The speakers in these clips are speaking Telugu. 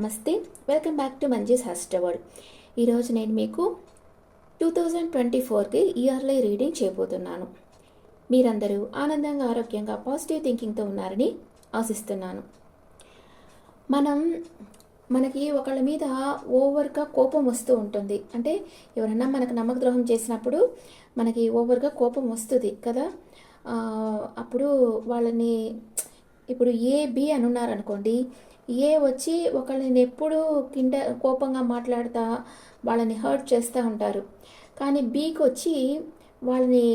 నమస్తే. వెల్కమ్ బ్యాక్ టు మంజీస్ హాస్టవర్డ్ ఈరోజు నేను మీకు టూ థౌజండ్ ట్వంటీ ఫోర్కి ఇయర్లీ రీడింగ్ చేయబోతున్నాను. మీరందరూ ఆనందంగా ఆరోగ్యంగా పాజిటివ్ థింకింగ్తో ఉన్నారని ఆశిస్తున్నాను. మనం మనకి ఒకళ్ళ మీద ఓవర్గా కోపం వస్తూ ఉంటుంది. అంటే ఎవరన్నా మనకు నమ్మక ద్రోహం చేసినప్పుడు మనకి ఓవర్గా కోపం వస్తుంది కదా. అప్పుడు వాళ్ళని ఇప్పుడు ఏ బి అని ఉన్నారనుకోండి ఏ వచ్చి ఒకళ్ళని ఎప్పుడు కింద కోపంగా మాట్లాడుతా వాళ్ళని హర్ట్ చేస్తూ ఉంటారు. కానీ బీకి వచ్చి వాళ్ళని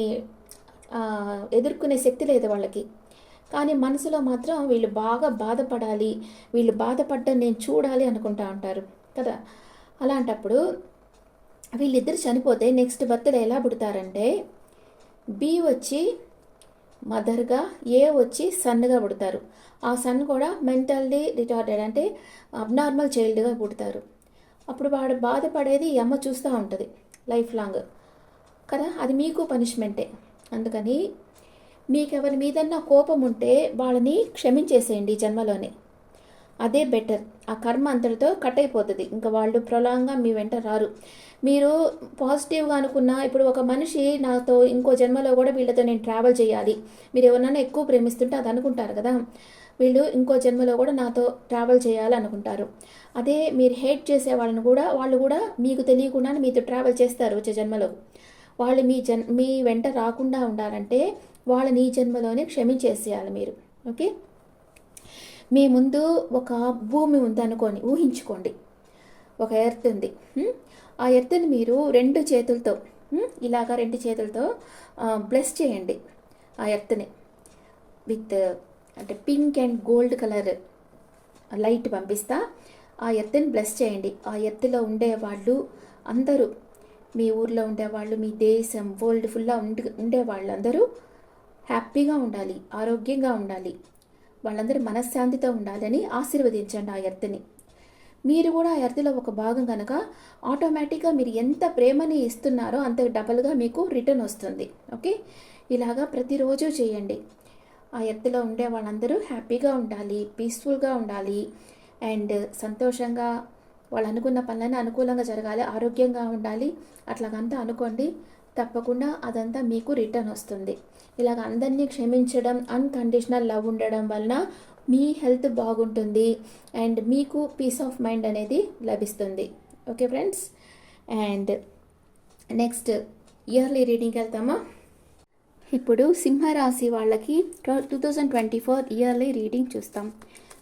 ఎదుర్కొనే శక్తి లేదు వాళ్ళకి. కానీ మనసులో మాత్రం వీళ్ళు బాగా బాధపడాలి వీళ్ళు బాధపడ్డం నేను చూడాలి అనుకుంటా ఉంటారు. కదా? అలాంటప్పుడు వీళ్ళిద్దరు చనిపోతే నెక్స్ట్ బర్త్డే ఎలా పుడతారంటే బి వచ్చి మదర్గా ఏ వచ్చి సన్గా పుడతారు. ఆ సన్ కూడా మెంటల్లీ రిటార్డెడ్ అంటే అబ్నార్మల్ చైల్డ్గా పుడతారు. అప్పుడు వాడు బాధపడేది ఈ అమ్మ చూస్తూ ఉంటుంది లైఫ్ లాంగ్. కదా అది మీకు పనిష్మెంటే. అందుకని మీకు ఎవరి మీదన్నా కోపం ఉంటే వాళ్ళని క్షమించేసేయండి జన్మలోనే. అదే బెటర్. ఆ కర్మ అంతటితో కట్ అయిపోతుంది ఇంకా వాళ్ళు ప్రొలాంగ్గా మీ వెంట రారు. మీరు పాజిటివ్గా అనుకున్న ఇప్పుడు ఒక మనిషి నాతో ఇంకో జన్మలో కూడా వీళ్ళతో నేను ట్రావెల్ చేయాలి. మీరు ఎవరినైనా ఎక్కువ ప్రేమిస్తుంటే అది అనుకుంటారు కదా. వీళ్ళు ఇంకో జన్మలో కూడా నాతో ట్రావెల్ చేయాలి అనుకుంటారు. అదే మీరు హేట్ చేసే వాళ్ళని కూడా వాళ్ళు కూడా మీకు తెలియకుండానే మీతో ట్రావెల్ చేస్తారు వచ్చే జన్మలో. వాళ్ళు మీ జన్ మీ వెంట రాకుండా ఉండాలంటే వాళ్ళని ఈ జన్మలోనే క్షమించేసేయాలి మీరు. ఓకే? మీ ముందు ఒక భూమి ఉందనుకోని ఊహించుకోండి. ఒక ఎర్త్ ఉంది. ఆ ఎర్త్ని మీరు రెండు చేతులతో ఇలాగ ఇలాగా రెండు చేతులతో బ్లెస్ చేయండి ఆ ఎర్త్ని. విత్ అంటే pink and gold colour light పంపిస్తా. ఆ ఎత్తుని బ్లెస్ చేయండి. ఆ ఎత్తులో ఉండే వాళ్ళు అందరూ మీ ఊర్లో ఉండేవాళ్ళు మీ దేశం వరల్డ్ ఫుల్లా ఉండి ఉండే వాళ్ళందరూ హ్యాపీగా ఉండాలి ఆరోగ్యంగా ఉండాలి. వాళ్ళందరూ మనశ్శాంతితో ఉండాలని ఆశీర్వదించండి ఆ ఎర్త్ని. మీరు కూడా ఆ ఎర్త్లో ఒక భాగం కనుక ఆటోమేటిక్గా మీరు ఎంత ప్రేమని ఇస్తున్నారో అంత డబల్గా మీకు రిటర్న్ వస్తుంది. ఓకే? ఇలాగా ప్రతిరోజు చేయండి. ఆ ఎత్తులో ఉండే వాళ్ళందరూ హ్యాపీగా ఉండాలి పీస్ఫుల్గా ఉండాలి. అండ్ సంతోషంగా వాళ్ళు అనుకున్న పనులన్నీ అనుకూలంగా జరగాలి ఆరోగ్యంగా ఉండాలి. అట్లాగంతా అనుకోండి తప్పకుండా అదంతా మీకు రిటర్న్ వస్తుంది. ఇలాగ అందరినీ క్షమించడం అన్కండిషనల్ లవ్ ఉండడం వలన మీ హెల్త్ బాగుంటుంది అండ్ మీకు పీస్ ఆఫ్ మైండ్ అనేది లభిస్తుంది. Okay friends and next yearly రీడింగ్కి వెళ్తామా? ఇప్పుడు సింహరాశి వాళ్ళకి two thousand twenty four yearly reading చూస్తాం.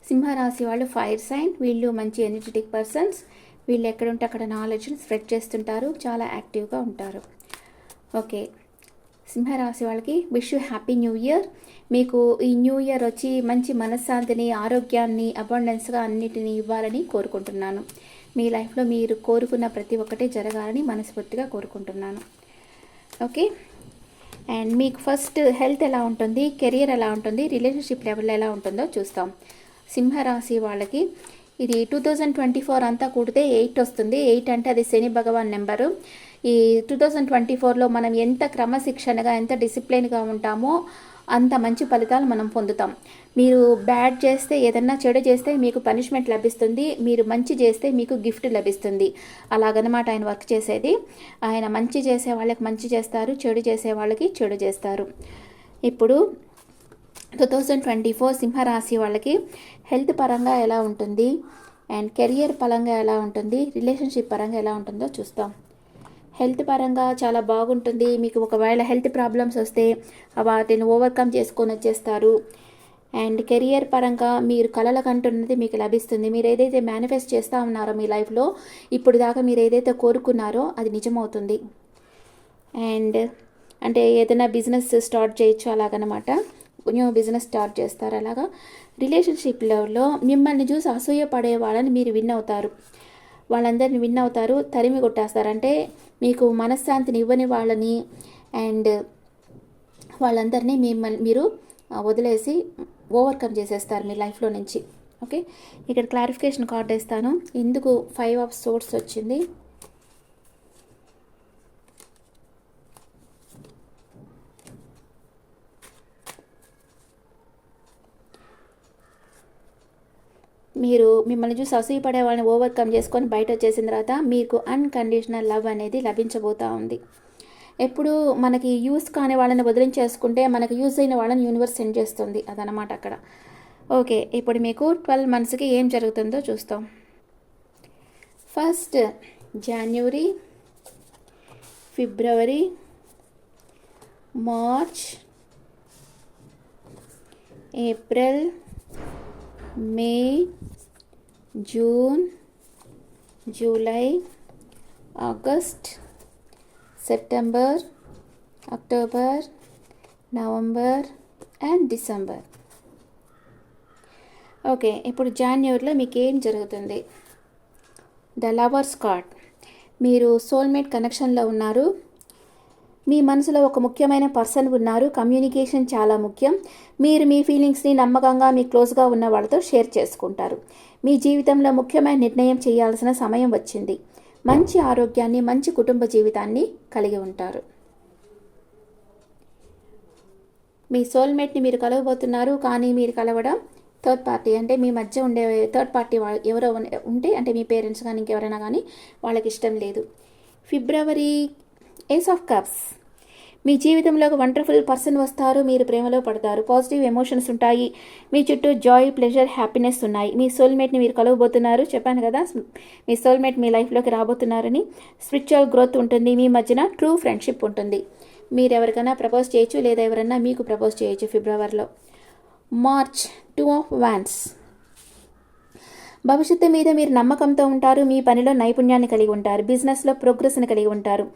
సింహరాశి వాళ్ళు ఫైర్ సైన్ వీళ్ళు మంచి ఎనర్జెటిక్ పర్సన్స్ వీళ్ళు ఎక్కడుంటే అక్కడ నాలెడ్జ్ని స్ప్రెడ్ చేస్తుంటారు చాలా యాక్టివ్గా ఉంటారు. ఓకే సింహరాశి వాళ్ళకి wish you happy new year. మీకు ఈ న్యూ ఇయర్ వచ్చి మంచి మనశ్శాంతిని ఆరోగ్యాన్ని అబండెన్స్గా అన్నిటిని ఇవ్వాలని కోరుకుంటున్నాను. మీ లైఫ్లో మీరు కోరుకున్న ప్రతి ఒక్కటి జరగాలని మనస్ఫూర్తిగా కోరుకుంటున్నాను. ఓకే అండ్ మీకు ఫస్ట్ హెల్త్ ఎలా ఉంటుంది కెరియర్ ఎలా ఉంటుంది రిలేషన్షిప్ లెవెల్ ఎలా ఉంటుందో చూస్తాం. సింహరాశి వాళ్ళకి ఇది టూ థౌజండ్ ట్వంటీ ఫోర్ అంతా కూడితే ఎయిట్ వస్తుంది. ఎయిట్ అంటే అది శని భగవాన్ నెంబరు ఈ టూ థౌజండ్ ట్వంటీ ఫోర్లో మనం ఎంత క్రమశిక్షణగా ఎంత డిసిప్లిన్గా ఉంటామో అంత మంచి ఫలితాలు మనం పొందుతాం. మీరు బ్యాడ్ చేస్తే ఏదన్నా చెడు చేస్తే మీకు పనిష్మెంట్ లభిస్తుంది. మీరు మంచి చేస్తే మీకు గిఫ్ట్ లభిస్తుంది. అలాగనమాట ఆయన వర్క్ చేసేది. ఆయన మంచి చేసే వాళ్ళకి మంచి చేస్తారు చెడు చేసే వాళ్ళకి చెడు చేస్తారు. ఇప్పుడు టూ థౌజండ్ ట్వంటీ ఫోర్ సింహరాశి వాళ్ళకి హెల్త్ పరంగా ఎలా ఉంటుంది? అండ్ కెరియర్ పరంగా ఎలా ఉంటుంది? రిలేషన్షిప్ పరంగా ఎలా ఉంటుందో చూస్తాం. హెల్త్ పరంగా చాలా బాగుంటుంది. మీకు ఒకవేళ హెల్త్ ప్రాబ్లమ్స్ వస్తే వాటిని ఓవర్కమ్ చేసుకొని వచ్చేస్తారు. అండ్ కెరియర్ పరంగా మీరు కలల కంటున్నది మీకు లభిస్తుంది. మీరు ఏదైతే మేనిఫెస్ట్ చేస్తూ ఉన్నారో మీ లైఫ్లో ఇప్పుడు దాకా మీరు ఏదైతే కోరుకున్నారో అది నిజమవుతుంది. అండ్ అంటే ఏదైనా బిజినెస్ స్టార్ట్ చేయొచ్చు అలాగనమాట. న్యూ బిజినెస్ స్టార్ట్ చేస్తారు అలాగా. రిలేషన్షిప్లలో మిమ్మల్ని చూసి అసూయ పడే వాళ్ళని మీరు విన్ అవుతారు. వాళ్ళందరిని విన్ అవుతారు తరిమి కొట్టేస్తారు. అంటే మీకు మనశ్శాంతిని ఇవ్వని వాళ్ళని అండ్ వాళ్ళందరినీ మిమ్మల్ని మీరు వదిలేసి ఓవర్కమ్ చేసేస్తారు మీ లైఫ్లో నుంచి. ఓకే? ఇక్కడ క్లారిఫికేషన్ కార్డ్ వేస్తాను. ఎందుకు ఫైవ్ ఆఫ్ సోర్స్ వచ్చింది. మీరు మిమ్మల్ని చూసి అసూయపడే వాళ్ళని ఓవర్కమ్ చేసుకొని బయట వచ్చేసిన తర్వాత మీకు అన్కండిషనల్ లవ్ అనేది లభించబోతూ ఉంది. ఎప్పుడు మనకి యూస్ కాని వాళ్ళని వదిలించేసుకుంటే మనకి యూజ్ అయిన వాళ్ళని యూనివర్స్ సెండ్ చేస్తుంది. అదనమాట అక్కడ. ఓకే ఇప్పుడు మీకు ట్వెల్వ్ మంత్స్కి ఏం జరుగుతుందో చూస్తాం. First January February March April May June July August September October November and December. Okay ఇప్పుడు జాన్యువరిలో మీకు ఏం జరుగుతుంది? The lovers card. మీరు సోల్మేట్ కనెక్షన్లో ఉన్నారు. మీ మనసులో ఒక ముఖ్యమైన పర్సన్ ఉన్నారు. కమ్యూనికేషన్ చాలా ముఖ్యం. మీరు మీ ఫీలింగ్స్ని నమ్మకంగా మీ క్లోజ్గా ఉన్న వాళ్ళతో షేర్ చేసుకుంటారు. మీ జీవితంలో ముఖ్యమైన నిర్ణయం చేయాల్సిన సమయం వచ్చింది. మంచి ఆరోగ్యాన్ని మంచి కుటుంబ జీవితాన్ని కలిగి ఉంటారు. మీ సోల్మేట్ని మీరు కలవబోతున్నారు. కానీ మీరు కలవడం థర్డ్ పార్టీ అంటే మీ మధ్య ఉండే థర్డ్ పార్టీ వాళ్ళు ఎవరో ఉంటే అంటే మీ పేరెంట్స్ కానీ ఇంకెవరైనా కానీ వాళ్ళకి ఇష్టం లేదు. ఫిబ్రవరి ఏస్ ఆఫ్ కప్స్ మీ జీవితంలో ఒక వండర్ఫుల్ పర్సన్ వస్తారు మీరు ప్రేమలో పడతారు పాజిటివ్ ఎమోషన్స్ ఉంటాయి మీ చుట్టూ జాయ్ ప్లెజర్ హ్యాపీనెస్ ఉన్నాయి. మీ సోల్మేట్ని మీరు కలవబోతున్నారు చెప్పాను కదా మీ సోల్మేట్ మీ లైఫ్లోకి రాబోతున్నారని స్పిరిచువల్ గ్రోత్ ఉంటుంది మీ మధ్యన ట్రూ ఫ్రెండ్షిప్ ఉంటుంది. మీరు ఎవరికైనా ప్రపోజ్ చేయొచ్చు లేదా ఎవరైనా మీకు ప్రపోజ్ చేయొచ్చు ఫిబ్రవరిలో. మార్చ్ టూ ఆఫ్ వ్యాన్స్ భవిష్యత్తు మీద మీరు నమ్మకంతో ఉంటారు మీ పనిలో నైపుణ్యాన్ని కలిగి ఉంటారు బిజినెస్లో ప్రోగ్రెస్ని కలిగి ఉంటారు.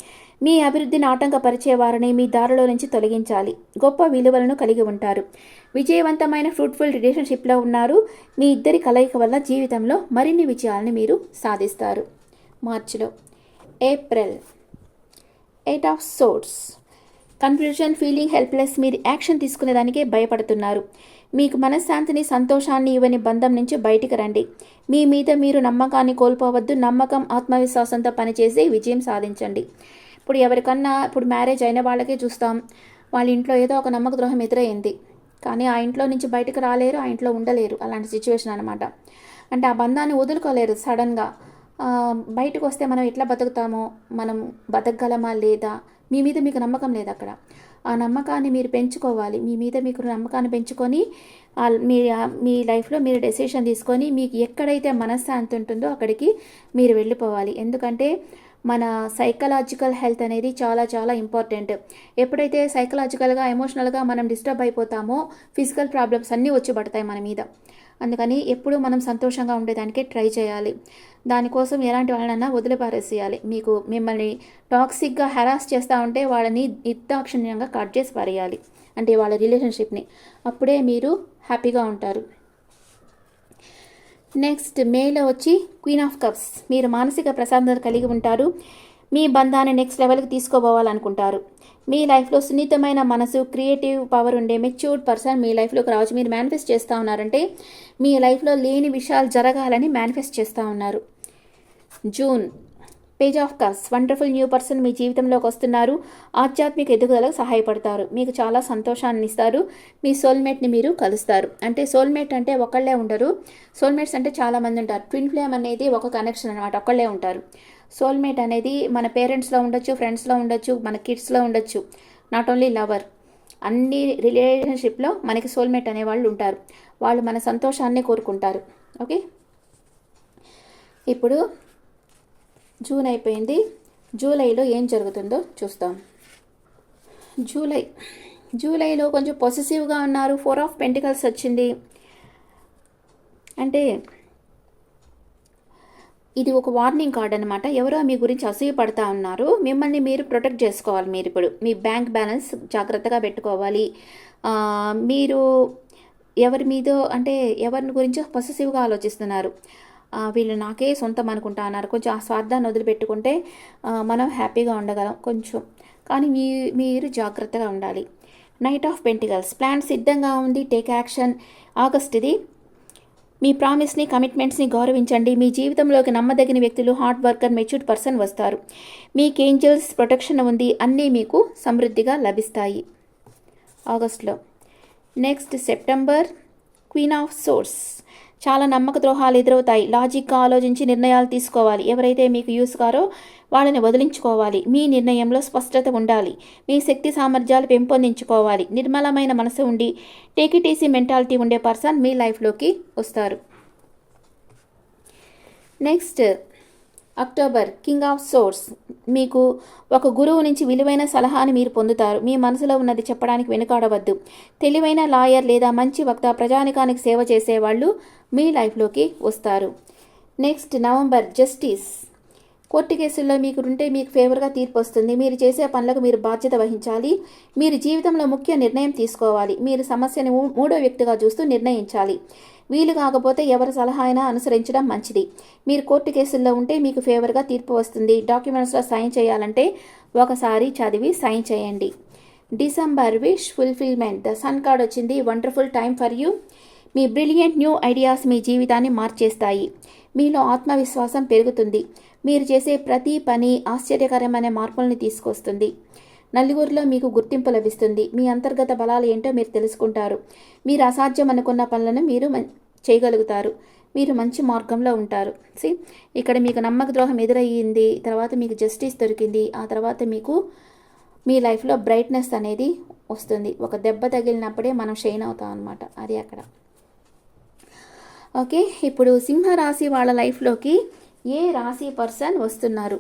మీ అభివృద్ధిని ఆటంకపరిచే వారిని మీ దారిలో నుంచి తొలగించాలి. గొప్ప విలువలను కలిగి ఉంటారు. విజయవంతమైన ఫ్రూట్ఫుల్ రిలేషన్షిప్లో ఉన్నారు. మీ ఇద్దరి కలయిక వల్ల జీవితంలో మరిన్ని విజయాలను మీరు సాధిస్తారు. మార్చిలో April eight of swords confusion feeling helpless మీరు యాక్షన్ తీసుకునేదానికే భయపడుతున్నారు. మీకు మనశ్శాంతిని సంతోషాన్ని ఇవ్వని బంధం నుంచి బయటికి రండి. మీ మీద మీరు నమ్మకాన్ని కోల్పోవద్దు. నమ్మకం ఆత్మవిశ్వాసంతో పనిచేసి విజయం సాధించండి. ఇప్పుడు ఎవరికన్నా ఇప్పుడు మ్యారేజ్ అయిన వాళ్ళకే చూస్తాం. వాళ్ళ ఇంట్లో ఏదో ఒక నమ్మక ద్రోహం ఎదురైంది. కానీ ఆ ఇంట్లో నుంచి బయటకు రాలేరు ఆ ఇంట్లో ఉండలేరు. అలాంటి సిచ్యువేషన్ అనమాట అంటే ఆ బంధాన్ని వదులుకోలేరు సడన్గా బయటకు వస్తే మనం ఎట్లా బతుకుతామో? మనం బతకగలమా లేదా? మీ మీద మీకు నమ్మకం లేదు అక్కడ. ఆ నమ్మకాన్ని మీరు పెంచుకోవాలి. మీ మీద మీకు నమ్మకాన్ని పెంచుకొని మీ మీ లైఫ్లో మీరు డెసిషన్ తీసుకొని మీకు ఎక్కడైతే మనశ్శాంతి ఉంటుందో అక్కడికి మీరు వెళ్ళిపోవాలి. ఎందుకంటే మన సైకలాజికల్ హెల్త్ అనేది చాలా చాలా ఇంపార్టెంట్. ఎప్పుడైతే సైకలాజికల్గా ఎమోషనల్గా మనం డిస్టర్బ్ అయిపోతామో ఫిజికల్ ప్రాబ్లమ్స్ అన్నీ వచ్చి పడతాయి మన మీద. అందుకని ఎప్పుడూ మనం సంతోషంగా ఉండేదానికి ట్రై చేయాలి. దానికోసం ఎలాంటి వాళ్ళనన్నా వదిలిపారేసేయాలి. మీకు మిమ్మల్ని టాక్సిక్గా హెరాస్ చేస్తూ ఉంటే వాళ్ళని నిర్దాక్షిణ్యంగా కట్ చేసి పారేయాలి. అంటే వాళ్ళ రిలేషన్షిప్ని. అప్పుడే మీరు హ్యాపీగా ఉంటారు. నెక్స్ట్ మేలో వచ్చి క్వీన్ ఆఫ్ కప్స్. మీరు మానసిక ప్రశాంతత కలిగి ఉంటారు. మీ బంధాన్ని నెక్స్ట్ లెవెల్కి తీసుకోపోవాలనుకుంటారు. మీ లైఫ్లో సున్నితమైన మనసు క్రియేటివ్ పవర్ ఉండే మెచ్యూర్డ్ పర్సన్ మీ లైఫ్లోకి రావచ్చు. మీరు మేనిఫెస్ట్ చేస్తూ ఉన్నారంటే మీ లైఫ్లో లేని విషయాలు జరగాలని మేనిఫెస్ట్ చేస్తూ ఉన్నారు. June page of cups wonderful new person మీ జీవితంలోకి వస్తున్నారు. ఆధ్యాత్మిక ఎదుగుదలకు సహాయపడతారు. మీకు చాలా సంతోషాన్ని ఇస్తారు. మీ సోల్మేట్ని మీరు కలుస్తారు. అంటే సోల్మేట్ అంటే ఒకళ్ళే ఉండరు. సోల్మేట్స్ అంటే చాలామంది ఉంటారు. ట్విన్ ఫ్లేమ్ అనేది ఒక కనెక్షన్ అనమాట ఒకళ్ళే ఉంటారు. సోల్మేట్ అనేది మన పేరెంట్స్లో ఉండొచ్చు ఫ్రెండ్స్లో ఉండొచ్చు మన కిడ్స్లో ఉండొచ్చు. నాట్ ఓన్లీ లవర్ అన్ని రిలేషన్షిప్లో మనకి సోల్మేట్ అనేవాళ్ళు ఉంటారు. వాళ్ళు మన సంతోషాన్ని కోరుకుంటారు. ఓకే? ఇప్పుడు జూన్ అయిపోయింది. జూలైలో ఏం జరుగుతుందో చూస్తాం. జూలై. జూలైలో కొంచెం పొసెసివ్గా ఉన్నారు. ఫోర్ ఆఫ్ పెంటికల్స్ వచ్చింది. అంటే ఇది ఒక వార్నింగ్ కార్డ్ అనమాట ఎవరో మీ గురించి అసూయపడతా ఉన్నారు. మిమ్మల్ని మీరు ప్రొటెక్ట్ చేసుకోవాలి మీరు ఇప్పుడు. మీ బ్యాంక్ బ్యాలెన్స్ జాగ్రత్తగా పెట్టుకోవాలి. మీరు ఎవరి మీదో అంటే ఎవరిని గురించో పొసెసివ్గా ఆలోచిస్తున్నారు. వీళ్ళు నాకే సొంతం అనుకుంటా అన్నారు కొంచెం ఆ స్వార్థాన్ని వదిలిపెట్టుకుంటే మనం హ్యాపీగా ఉండగలం కొంచెం. కానీ మీ మీరు జాగ్రత్తగా ఉండాలి. Knight of pentacles. ప్లాన్ సిద్ధంగా ఉంది. Take action. ఆగస్ట్ ఇది మీ ప్రామిస్ని కమిట్మెంట్స్ని గౌరవించండి. మీ జీవితంలోకి నమ్మదగిన వ్యక్తులు హార్డ్ వర్కర్ మెచ్యూర్డ్ పర్సన్ వస్తారు. మీకు ఏంజల్స్ ప్రొటెక్షన్ ఉంది. అన్నీ మీకు సమృద్ధిగా లభిస్తాయి. ఆగస్ట్లో. Next September queen of swords. చాలా నమ్మక ద్రోహాలు ఎదురవుతాయి. లాజిక్గా ఆలోచించి నిర్ణయాలు తీసుకోవాలి. ఎవరైతే మీకు యూస్ కారో వాళ్ళని వదిలించుకోవాలి. మీ నిర్ణయంలో స్పష్టత ఉండాలి. మీ శక్తి సామర్థ్యాలు పెంపొందించుకోవాలి. నిర్మలమైన మనసు ఉండి టేకిటీసీ మెంటాలిటీ ఉండే పర్సన్ మీ లైఫ్లోకి వస్తారు. Next October king of swords మీకు ఒక గురువు నుంచి విలువైన సలహాని మీరు పొందుతారు. మీ మనసులో ఉన్నది చెప్పడానికి వెనుకాడవద్దు. తెలివైన లాయర్ లేదా మంచి వక్త ప్రజానికానికి సేవ చేసేవాళ్ళు మీ లైఫ్లోకి వస్తారు. Next November justice. కోర్టు కేసుల్లో మీకు ఉంటే మీకు ఫేవర్గా తీర్పు వస్తుంది. మీరు చేసే పనులకు మీరు బాధ్యత వహించాలి. మీరు జీవితంలో ముఖ్య నిర్ణయం తీసుకోవాలి. మీరు సమస్యను మూడో వ్యక్తిగా చూస్తూ నిర్ణయించాలి. వీలు కాకపోతే ఎవరి సలహా అయినా అనుసరించడం మంచిది. మీరు కోర్టు కేసుల్లో ఉంటే మీకు ఫేవర్గా తీర్పు వస్తుంది. డాక్యుమెంట్స్లో సైన్ చేయాలంటే ఒకసారి చదివి సైన్ చేయండి. December wish fulfilment. The sun card వచ్చింది. Wonderful time for you. Me brilliant new ideas మీ జీవితాన్ని మార్చేస్తాయి. మీలో ఆత్మవిశ్వాసం పెరుగుతుంది. మీరు చేసే ప్రతి పని ఆశ్చర్యకరమైన మార్పుల్ని తీసుకొస్తుంది. నలుగురిలో మీకు గుర్తింపు లభిస్తుంది. మీ అంతర్గత బలాలు ఏంటో మీరు తెలుసుకుంటారు. మీరు అసాధ్యం అనుకున్న పనులను మీరు చేయగలుగుతారు. మీరు మంచి మార్గంలో ఉంటారు. సి ఇక్కడ మీకు నమ్మక ద్రోహం ఎదురయ్యింది. తర్వాత మీకు జస్టిస్ దొరికింది. ఆ తర్వాత మీకు మీ లైఫ్లో బ్రైట్నెస్ అనేది వస్తుంది. ఒక దెబ్బ తగిలినప్పుడే మనం షైన్ అవుతాం అనమాట అది అక్కడ. ఓకే ఇప్పుడు సింహ రాశి వాళ్ళ లైఫ్లోకి ఏ రాశి పర్సన్ వస్తున్నారు?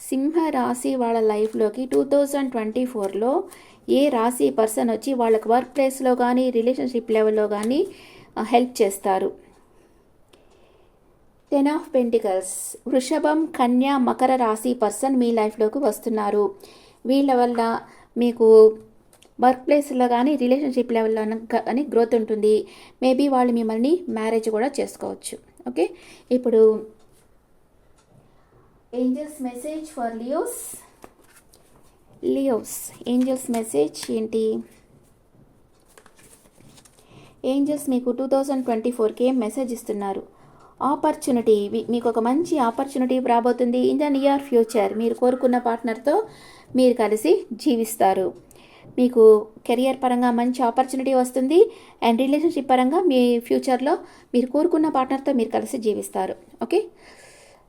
సింహ రాశి వాళ్ళ లైఫ్లోకి టూ థౌజండ్ ట్వంటీ ఫోర్లో ఏ రాశి పర్సన్ వచ్చి వాళ్ళకి వర్క్ ప్లేస్లో కానీ రిలేషన్షిప్ లెవెల్లో కానీ హెల్ప్ చేస్తారు? Ten of pentacles. వృషభం కన్య మకర రాశి పర్సన్ మీ లైఫ్లోకి వస్తున్నారు. వీళ్ళ వల్ల మీకు వర్క్ ప్లేస్లో కానీ రిలేషన్షిప్ లెవెల్లో కానీ గ్రోత్ ఉంటుంది. మేబీ వాళ్ళు మిమ్మల్ని మ్యారేజ్ కూడా చేసుకోవచ్చు. ఓకే? ఇప్పుడు angels message for Leos Leos angels message ఏంటి? ఏంజల్స్ మీకు టూ థౌజండ్ ట్వంటీ ఫోర్కి మెసేజ్ ఇస్తున్నారు. ఆపర్చునిటీ మీకు ఒక మంచి ఆపర్చునిటీ రాబోతుంది. ఇన్ ద నియర్ ఫ్యూచర్ మీరు కోరుకున్న పార్ట్నర్తో మీరు కలిసి జీవిస్తారు. మీకు కెరియర్ పరంగా మంచి ఆపర్చునిటీ వస్తుంది. అండ్ రిలేషన్షిప్ పరంగా మీ ఫ్యూచర్లో మీరు కోరుకున్న పార్ట్నర్తో మీరు కలిసి జీవిస్తారు. Okay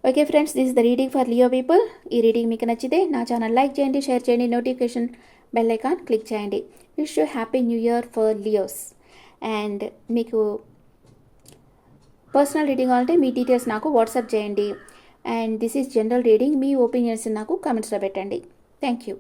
okay friends this the reading for Leo people ఈ రీడింగ్ మీకు నచ్చితే నా ఛానల్ లైక్ చేయండి షేర్ చేయండి నోటిఫికేషన్ బెల్ ఐకాన్ క్లిక్ చేయండి. Wish you happy new year for Leos and మీకు పర్సనల్ రీడింగ్ కావాలంటే మీ డీటెయిల్స్ నాకు వాట్సాప్ చేయండి. And this is general reading me opinions నాకు కామెంట్స్లో పెట్టండి. Thank you